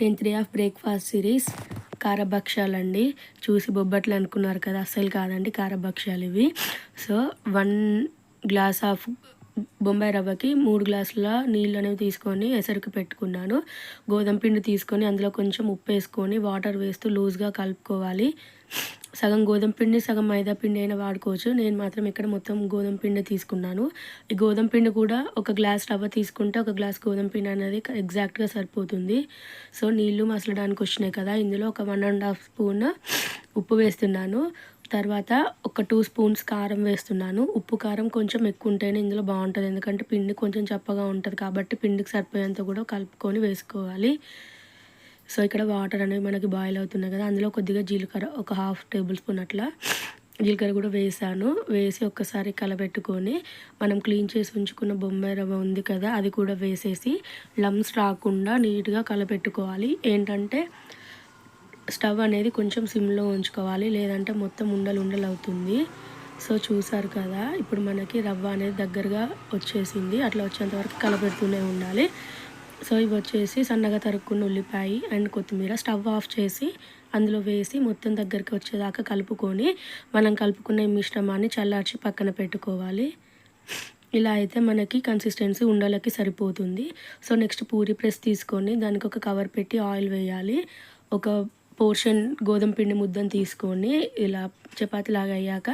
Tenth day of breakfast series కారభక్షాలండి చూసి బొబ్బట్లు అనుకున్నారు కదా అస్సలు కాదండి కారభక్షాలు ఇవి. So one glass of Bombay రవ్వకి మూడు గ్లాసుల నీళ్ళు అనేవి తీసుకొని ఎసరికి పెట్టుకున్నాను. గోధుమ పిండి తీసుకొని అందులో కొంచెం ఉప్పు వేసుకొని వాటర్ వేస్తూ లూజ్గా కలుపుకోవాలి. సగం గోధుమ పిండి సగం మైదా పిండి అయినా వాడుకోవచ్చు. నేను మాత్రం ఇక్కడ మొత్తం గోధుమ పిండి తీసుకున్నాను. ఈ గోధుమ పిండి కూడా ఒక గ్లాస్ రవ్వ తీసుకుంటే ఒక గ్లాస్ గోధుమ పిండి అనేది ఎగ్జాక్ట్గా సరిపోతుంది. సో నీళ్ళు మసలడానికి వచ్చినాయి కదా. ఇందులో ఒక వన్ అండ్ హాఫ్ స్పూన్ ఉప్పు వేస్తున్నాను. తర్వాత ఒక టూ స్పూన్స్ కారం వేస్తున్నాను. ఉప్పు కారం కొంచెం ఎక్కువ ఉంటేనే ఇందులో బాగుంటుంది. ఎందుకంటే పిండి కొంచెం చప్పగా ఉంటుంది కాబట్టి పిండికి సరిపోయేంత కూడా కలుపుకొని వేసుకోవాలి. సో ఇక్కడ వాటర్ అనేవి మనకి బాయిల్ అవుతున్నాయి కదా అందులో కొద్దిగా జీలకర్ర ఒక హాఫ్ టేబుల్ స్పూన్ అట్లా జీలకర్ర కూడా వేసాను. వేసి ఒక్కసారి కలబెట్టుకొని మనం క్లీన్ చేసి ఉంచుకున్న బొంబాయి రవ్వ ఉంది కదా అది కూడా వేసేసి లమ్స్ రాకుండా నీట్గా కలపెట్టుకోవాలి ఏంటంటే స్టవ్ అనేది కొంచెం సిమ్లో ఉంచుకోవాలి లేదంటే మొత్తం ఉండలు ఉండలు అవుతుంది. సో చూసారు కదా ఇప్పుడు మనకి రవ్వ అనేది దగ్గరగా వచ్చేసింది అట్లా వచ్చేంతవరకు కలపెడుతూనే ఉండాలి. సో ఇవి వచ్చేసి సన్నగా తరుక్కున్న ఉల్లిపాయ అండ్ కొత్తిమీర స్టవ్ ఆఫ్ చేసి అందులో వేసి మొత్తం దగ్గరికి వచ్చేదాకా కలుపుకొని మనం కలుపుకున్న ఈ మిశ్రమాన్ని చల్లార్చి పక్కన పెట్టుకోవాలి. ఇలా అయితే మనకి కన్సిస్టెన్సీ ఉండలకి సరిపోతుంది. సో నెక్స్ట్ పూరి ప్రెస్ తీసుకొని దానికి ఒక కవర్ పెట్టి ఆయిల్ వేయాలి. ఒక పోర్షన్ గోధుమ పిండి ముద్దను తీసుకొని ఇలా చపాతి లాగా అయ్యాక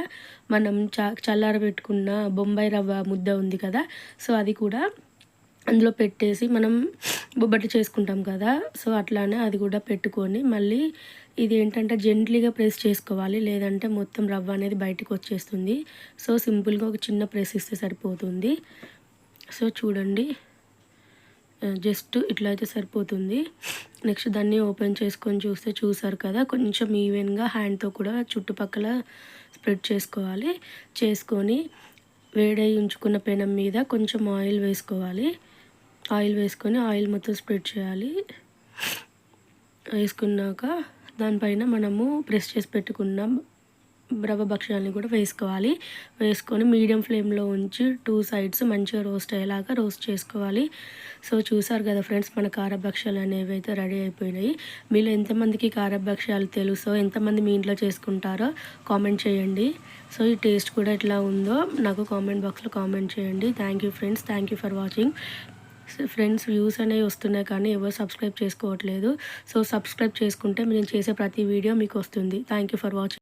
మనం చ చల్లారబెట్టుకున్న బొంబాయి రవ్వ ముద్ద ఉంది కదా సో అది కూడా అందులో పెట్టేసి మనం బొబ్బట్లు చేసుకుంటాం కదా సో అట్లానే అది కూడా పెట్టుకొని మళ్ళీ ఇది ఏంటంటే జెంట్లీగా ప్రెస్ చేసుకోవాలి లేదంటే మొత్తం రవ్వ అనేది బయటకు వచ్చేస్తుంది. సో సింపుల్గా ఒక చిన్న ప్రెస్ ఇస్తే సరిపోతుంది. సో చూడండి జస్ట్ ఇట్లా అయితే సరిపోతుంది. నెక్స్ట్ దాన్ని ఓపెన్ చేసుకొని చూస్తే చూసారు కదా కొంచెం ఈవెన్గా హ్యాండ్తో కూడా చుట్టుపక్కల స్ప్రెడ్ చేసుకోవాలి. చేసుకొని వేడై ఉంచుకున్న పెనం మీద కొంచెం ఆయిల్ వేసుకోవాలి. ఆయిల్ వేసుకొని ఆయిల్ మొత్తం స్ప్రెడ్ చేయాలి. వేసుకున్నాక దానిపైన మనము ప్రెస్ చేసి పెట్టుకున్న రవ్వ భక్ష్యాలని కూడా వేసుకోవాలి. వేసుకొని మీడియం ఫ్లేమ్లో ఉంచి టూ సైడ్స్ మంచిగా రోస్ట్ అయ్యేలాగా రోస్ట్ చేసుకోవాలి. సో చూసారు కదా ఫ్రెండ్స్ మన కారభక్ష్యాలు అనేవి అయితే రెడీ అయిపోయినాయి. మీలో ఎంతమందికి కారభక్ష్యాలు తెలుసో ఎంతమంది మీ ఇంట్లో చేసుకుంటారో కామెంట్ చేయండి. సో ఈ టేస్ట్ కూడా ఎట్లా ఉందో నాకు కామెంట్ బాక్స్లో కామెంట్ చేయండి. Thank you friends thank you for watching. Friends views అనేవి వస్తున్నాయి కానీ ఎవరు సబ్స్క్రైబ్ చేసుకోవట్లేదు. సో సబ్స్క్రైబ్ చేసుకుంటే నేను చేసే ప్రతి వీడియో మీకు వస్తుంది. Thank you for watching